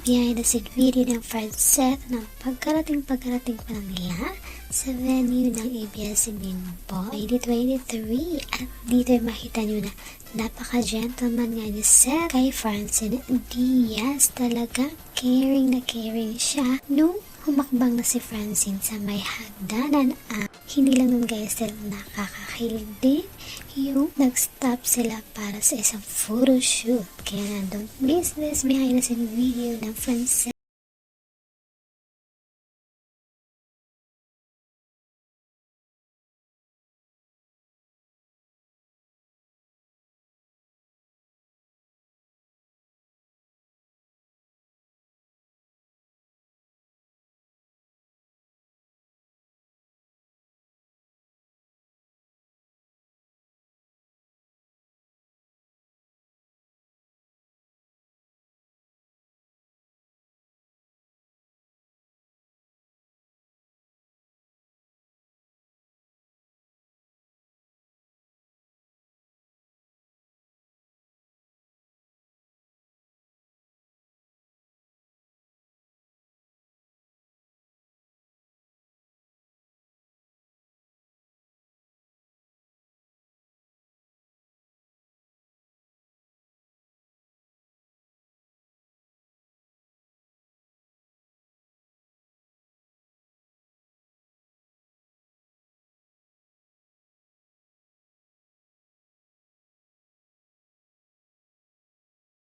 the scene video ng Francet ng pagkarating-pagkarating pa lang nila sa venue ng ABS-CBN po. 2023 at dito ay makita nyo na napaka-gentleman nga ni Seth. Kay Francine Diaz. Talaga caring na caring siya. Nung humakbang na si Francine sa may hagdanan at hindi lang nun guys dahil nakakakilig din yung nag-stop sila para sa isang photoshoot kaya nandun business behind the scene video ng Francine